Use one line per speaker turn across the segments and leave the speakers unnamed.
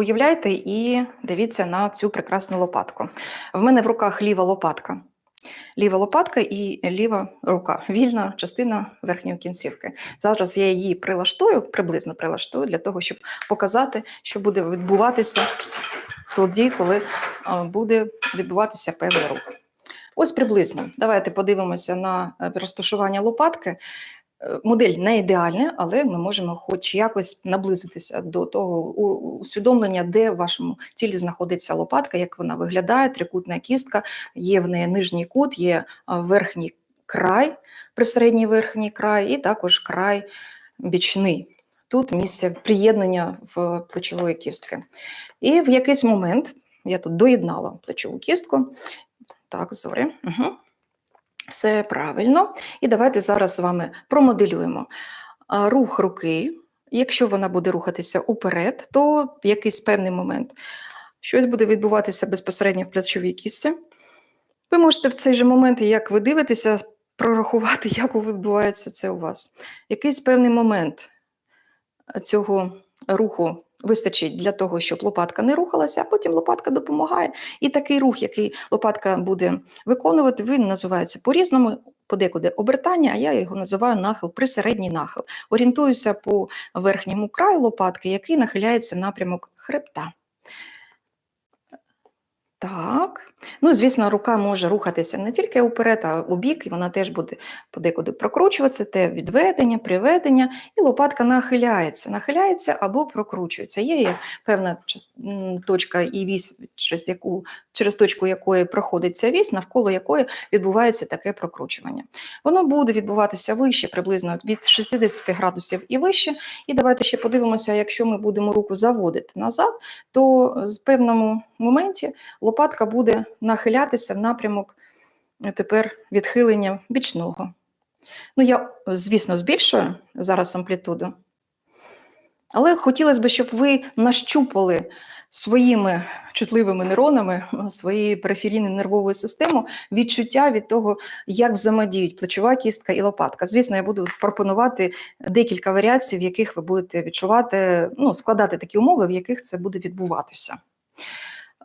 Уявляйте і дивіться на цю прекрасну лопатку. В мене в руках ліва лопатка. Ліва лопатка і ліва рука, вільна частина верхньої кінцівки. Зараз я її прилаштую, приблизно прилаштую, для того, щоб показати, що буде відбуватися тоді, коли буде відбуватися певний рух. Ось приблизно. Давайте подивимося на е, розташування лопатки. Е, Модель не ідеальна, але ми можемо хоч якось наблизитися до того усвідомлення, де в вашому тілі знаходиться лопатка, як вона виглядає, трикутна кістка, є в неї нижній кут, є верхній край, присередній верхній край, і також край бічний. Тут місце приєднання в плечової кістки. І в якийсь момент я тут доєднала плечову кістку. Так, зорі. Угу. Все правильно. І давайте зараз з вами промоделюємо рух руки. Якщо вона буде рухатися уперед, то в якийсь певний момент щось буде відбуватися безпосередньо в плечовій кістці. Ви можете в цей же момент, як ви дивитеся, прорахувати, як відбувається це у вас. Якийсь певний момент цього руху вистачить для того, щоб лопатка не рухалася, а потім лопатка допомагає. І такий рух, який лопатка буде виконувати, він називається по-різному, подекуди обертання, а я його називаю нахил, присередній нахил. Орієнтуюся по верхньому краю лопатки, який нахиляється напрямок хребта. Так. Ну, звісно, рука може рухатися не тільки уперед, а у бік, і вона теж буде подекуди прокручуватися, те відведення, приведення, і лопатка нахиляється, нахиляється або прокручується. Є певна точка і вісь, через, яку, через точку якої проходить ця вісь, навколо якої відбувається таке прокручування. Воно буде відбуватися вище, приблизно від 60 градусів і вище. І давайте ще подивимося, якщо ми будемо руку заводити назад, то з певному моменті лопатка буде нахилятися в напрямок е, тепер відхилення бічного. Ну, я, звісно, збільшую зараз амплітуду, але хотілося б, щоб ви нащупали своїми чутливими нейронами, своєї периферійної нервової системи відчуття від того, як взаємодіють плечова кістка і лопатка. Звісно, я буду пропонувати декілька варіацій, в яких ви будете відчувати, ну, складати такі умови, в яких це буде відбуватися.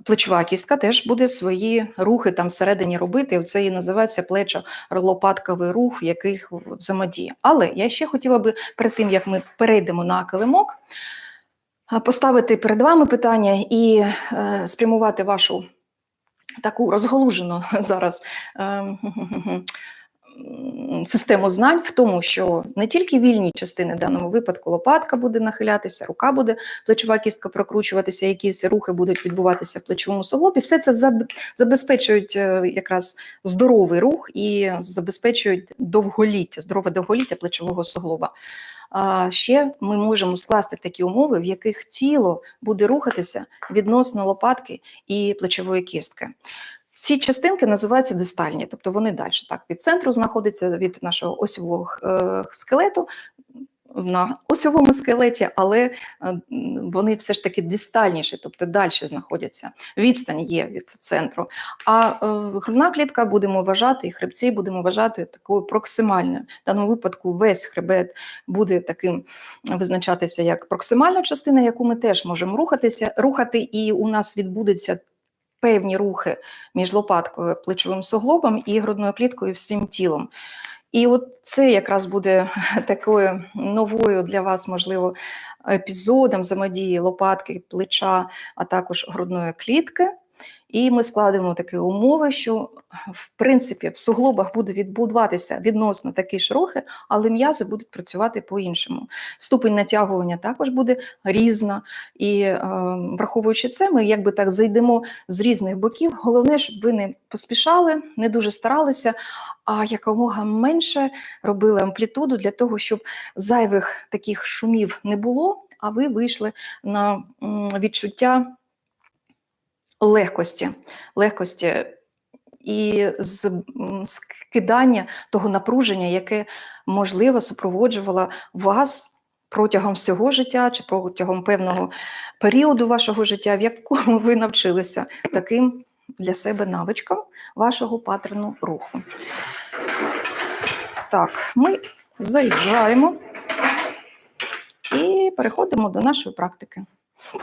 Плечова кістка теж буде свої рухи там всередині робити. Це і називається плечо-лопатковий рух, в яких взаємодіє. Але я ще хотіла би перед тим, як ми перейдемо на килимок, поставити перед вами питання і е, спрямувати вашу таку розголужену зараз е, систему знань в тому, що не тільки вільні частини в даному випадку лопатка буде нахилятися, рука буде плечова кістка прокручуватися, якісь рухи будуть відбуватися в плечовому суглобі. Все це забезпечують е, якраз здоровий рух і забезпечують довголіття, здорове довголіття плечового суглоба. А ще ми можемо скласти такі умови, в яких тіло буде рухатися відносно лопатки і плечової кістки. Ці частинки називаються дистальні, тобто вони далі так від центру знаходяться від нашого осьового е, скелету на осьовому скелеті, але е, вони все ж таки дистальніші, тобто далі знаходяться. Відстань є від центру. А е, грудна клітка будемо вважати, і хребці будемо вважати такою проксимальною. В даному випадку весь хребет буде таким визначатися як проксимальна частина, яку ми теж можемо рухатися, рухати, і у нас відбудеться певні рухи між лопаткою, плечовим суглобом і грудною кліткою всім тілом. І от це якраз буде такою новою для вас, можливо, епізодом взаємодії лопатки, плеча, а також грудної клітки. І ми складемо такі умови, що в принципі в суглобах буде відбудуватися відносно такі ж рухи, але м'язи будуть працювати по-іншому. Ступень натягування також буде різна. І е, враховуючи це, ми якби так зайдемо з різних боків. Головне, щоб ви не поспішали, не дуже старалися, а якомога менше робили амплітуду для того, щоб зайвих таких шумів не було, а ви вийшли на відчуття легкості, легкості і з скидання того напруження, яке можливо супроводжувало вас протягом всього життя чи протягом певного періоду вашого життя, в якому ви навчилися таким для себе навичкам вашого паттерну руху. Так, ми заїжджаємо і переходимо до нашої практики.